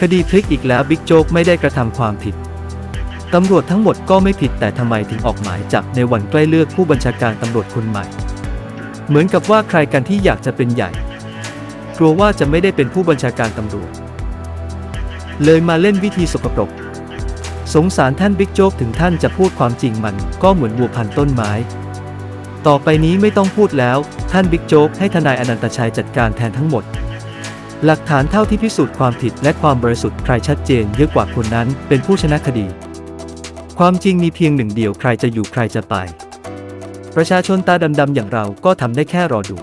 คดีพลิกอีกแล้วบิ๊กโจ๊กไม่ได้กระทำความผิดตำรวจทั้งหมดก็ไม่ผิดแต่ทำไมถึงออกหมายจับในวันใกล้เลือกผู้บัญชาการตำรวจคนใหม่ เหมือนกับว่าใครกันที่อยากจะเป็นใหญ่ กลัวว่าจะไม่ได้เป็นผู้บัญชาการตำรวจ เลยมาเล่นวิธีสกปรก สงสารท่านบิ๊กโจ๊กถึงท่านจะพูดความจริงมันก็เหมือนวัวพันต้นไม้ ต่อไปนี้ไม่ต้องพูดแล้ว ท่านบิ๊กโจ๊กให้ทนายอนันตชัยจัดการแทนทั้งหมด หลักฐานเท่าที่พิสูจน์ความผิดและความบริสุทธิ์ใครชัดเจนเยอะกว่าคนนั้นเป็นผู้ชนะคดี ความจริงมีเพียงหนึ่งเดียวใครจะอยู่ใครจะไป ประชาชนตาดำๆอย่างเราก็ทำได้แค่รอดู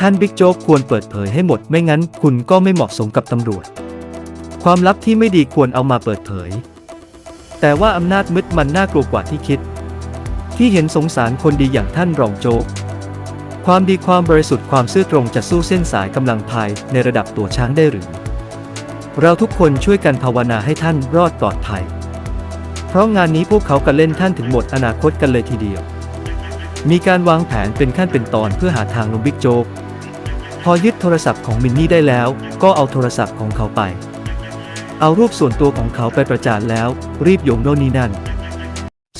ท่านบิ๊กโจ๊กควรเปิดเผยให้หมดไม่งั้นคุณก็ไม่เหมาะสมกับตำรวจ ความลับที่ไม่ดีควรเอามาเปิดเผย แต่ว่าอำนาจมืดมันน่ากลัวกว่าที่คิด ที่เห็นสงสารคนดีอย่างท่านรองโจ๊ก ความดีความบริสุทธิ์ความซื่อตรงจะสู้เส้นสายกำลังพายในระดับตัวช้างได้หรือ เราทุกคนช่วยกันภาวนาให้ท่านรอดปลอดภัย เพราะงานนี้พวกเขากันเล่นท่านถึงหมดอนาคตกันเลยทีเดียว มีการวางแผนเป็นขั้นเป็นตอนเพื่อหาทางลงบิ๊กโจ๊กพอยึดโทรศัพท์ของมินนี่ได้แล้ว ก็เอาโทรศัพท์ของเขาไป เอารูปส่วนตัวของเขาไปประจานแล้ว รีบโยงโน่นนี่นั่น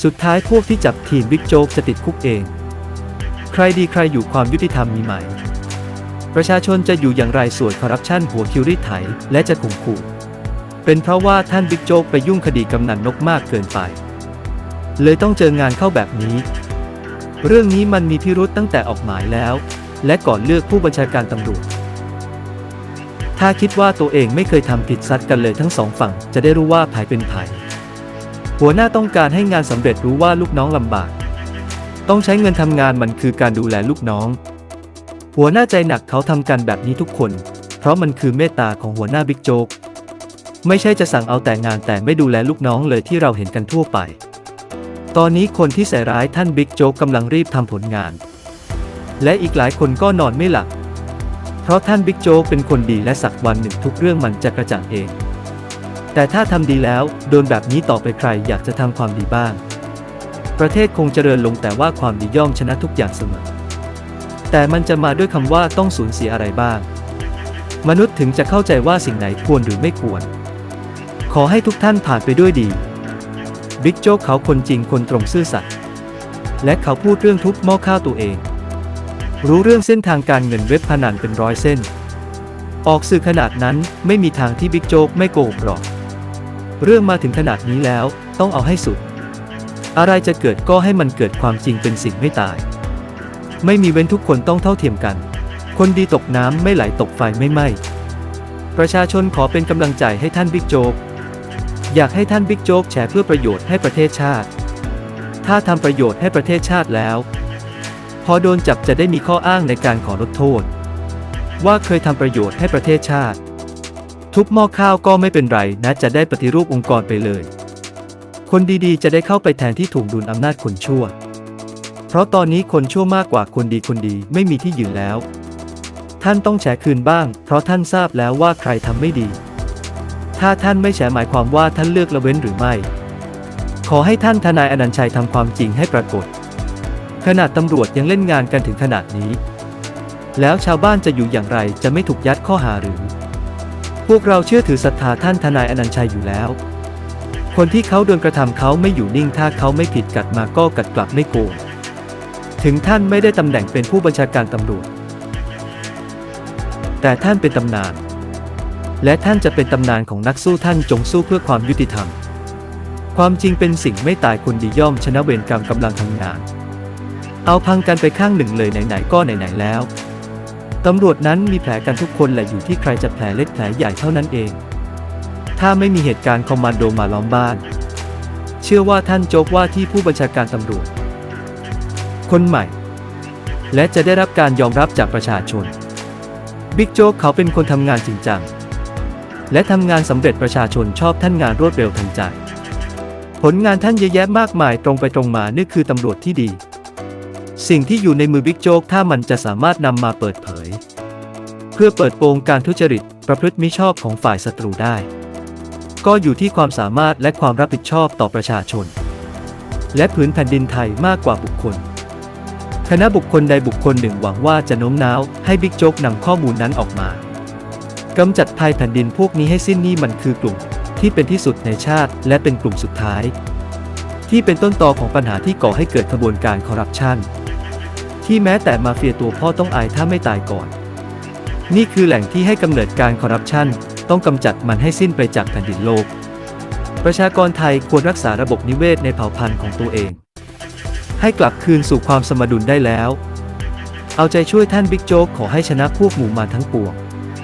สุดท้ายพวกที่จับทีมบิ๊กโจ๊กจะติดคุกเอง ใครดีใครอยู่ความยุติธรรมมีไหม ประชาชนจะอยู่อย่างไรส่วนคอร์รัปชันหัวคิวรีไถและจะข่มขู่ เป็นเพราะว่าท่านบิ๊กโจ๊กไปยุ่งคดีกำนันนกมากเกินไป เลยต้องเจองานเข้าแบบนี้ เรื่องนี้มันมีพิรุษตั้งแต่ออกหมายแล้ว และก่อนเลือกผู้บัญชาการตำรวจ ถ้าคิดว่าตัวเองไม่เคยทำผิดซัดกันเลยทั้งสองฝั่ง จะได้รู้ว่าภายเป็นภายหัวหน้าต้องการให้งานสำเร็จรู้ว่าลูกน้องลำบาก ต้องใช้เงินทำงานมันคือการดูแลลูกน้อง หัวหน้าใจหนักเขาทำกันแบบนี้ทุกคน เพราะมันคือเมตตาของหัวหน้าบิ๊กโจ๊กไม่ใช่จะสั่งเอาแต่งานแต่ไม่ดูแลลูกน้องเลยที่เราเห็นกันทั่วไป ตอนนี้คนที่ใส่ร้ายท่านบิ๊กโจ๊กกำลังรีบทำผลงาน และอีกหลายคนก็นอนไม่หลับ เพราะท่านบิ๊กโจ๊กเป็นคนดีและสักวันหนึ่งทุกเรื่องมันจะกระจ่างเอง แต่ถ้าทำดีแล้วโดนแบบนี้ต่อไปใครอยากจะทำความดีบ้าง ประเทศคงเจริญลงแต่ว่าความดีย่อมชนะทุกอย่างเสมอ แต่มันจะมาด้วยคำว่าต้องสูญเสียอะไรบ้าง มนุษย์ถึงจะเข้าใจว่าสิ่งไหนควรหรือไม่ควร ขอให้ทุกท่านผ่านไปด้วยดี บิ๊กโจ๊กเขาคนจริงคนตรงซื่อสัตย์ และเขาพูดเรื่องทุบหม้อข้าวตัวเอง รู้เรื่องเส้นทางการเงินเว็บพนันเป็นร้อยเส้น ออกสื่อขนาดนั้นไม่มีทางที่บิ๊กโจ๊กไม่โกหกหรอก เรื่องมาถึงขนาดนี้แล้วต้องเอาให้สุด อะไรจะเกิดก็ให้มันเกิดความจริงเป็นสิ่งไม่ตาย ไม่มีเว้นทุกคนต้องเท่าเทียมกัน คนดีตกน้ำไม่ไหลตกไฟไม่ไหม้ประชาชนขอเป็นกำลังใจให้ท่านบิ๊กโจ๊ก อยากให้ท่านบิ๊กโจ๊กแฉเพื่อประโยชน์ให้ประเทศชาติ ถ้าทำประโยชน์ให้ประเทศชาติแล้ว พอโดนจับจะได้มีข้ออ้างในการขอลดโทษ ว่าเคยทำประโยชน์ให้ประเทศชาติ ทุบหม้อข้าวก็ไม่เป็นไรนะจะได้ปฏิรูปองค์กรไปเลย คนดีๆ จะได้เข้าไปแทนที่ถูกดุลอำนาจคนชั่ว เพราะตอนนี้คนชั่วมากกว่าคนดีคนดีไม่มีที่ยืนแล้ว ท่านต้องแฉคืนบ้าง เพราะท่านทราบแล้วว่าใครทำไม่ดี ถ้าท่านไม่แฉหมายความว่าท่านเลือกละเว้นหรือไม่ ขอให้ท่านทนายอนันต์ชัยทำความจริงให้ปรากฏ ขนาดตำรวจยังเล่นงานกันถึงขนาดนี้ แล้วชาวบ้านจะอยู่อย่างไรจะไม่ถูกยัดข้อหาหรือ พวกเราเชื่อถือศรัทธาท่านทนายอนันต์ชัยอยู่แล้ว คนที่เขาโดนกระทำเขาไม่อยู่นิ่งถ้าเขาไม่ผิดกัดมาก็กัดกลับไม่โกงถึงท่านไม่ได้ตำแหน่งเป็นผู้บัญชาการตำรวจ แต่ท่านเป็นตำนาน และท่านจะเป็นตำนานของนักสู้ท่านจงสู้เพื่อความยุติธรรม ความจริงเป็นสิ่งไม่ตายคนดีย่อมชนะเวรกรรมกำลังทำงาน เอาพังกันไปข้างหนึ่งเลยไหนๆก็ไหนๆแล้วตำรวจนั้นมีแผลกันทุกคนแหละอยู่ที่ใครจะแผลเล็กแผลใหญ่เท่านั้นเอง ถ้าไม่มีเหตุการณ์คอมมานโดมาล้อมบ้าน เชื่อว่าท่านโจ๊กว่าที่ผู้บัญชาการตำรวจ คนใหม่ และจะได้รับการยอมรับจากประชาชน บิ๊กโจ๊กเขาเป็นคนทำงานจริงจัง และทำงานสำเร็จประชาชนชอบท่านงานรวดเร็วทันใจ ผลงานท่านเยอะแยะมากมายตรงไปตรงมานี่คือตำรวจที่ดี สิ่งที่อยู่ในมือบิ๊กโจ๊กถ้ามันจะสามารถนำมาเปิดเผย เพื่อเปิดโปงการทุจริตประพฤติมิชอบของฝ่ายศัตรูได้ ก็อยู่ที่ความสามารถและความรับผิดชอบต่อประชาชน และผืนแผ่นดินไทยมากกว่าบุคคล คณะบุคคลใดบุคคลหนึ่งหวังว่าจะโน้มน้าวให้บิ๊กโจ๊กนำข้อมูลนั้นออกมากำจัดภัยแผ่นดินพวกนี้ให้สิ้นนี่มันคือกลุ่มที่เป็นที่สุดในชาติ และเป็นกลุ่มสุดท้าย ที่เป็นต้นตอของปัญหาที่ก่อให้เกิดขบวนการคอร์รัปชันที่แม้แต่มาเฟียตัวพ่อต้องอายถ้าไม่ตายก่อน นี่คือแหล่งที่ให้กำเนิดการคอร์รัปชัน ต้องกำจัดมันให้สิ้นไปจากแผ่นดินโลก ประชากรไทยควรรักษาระบบนิเวศในเผ่าพันธุ์ของตัวเอง ให้กลับคืนสู่ความสมดุลได้แล้ว เอาใจช่วยท่านบิ๊กโจ๊กขอให้ชนะพวกหมู่มารทั้งปวง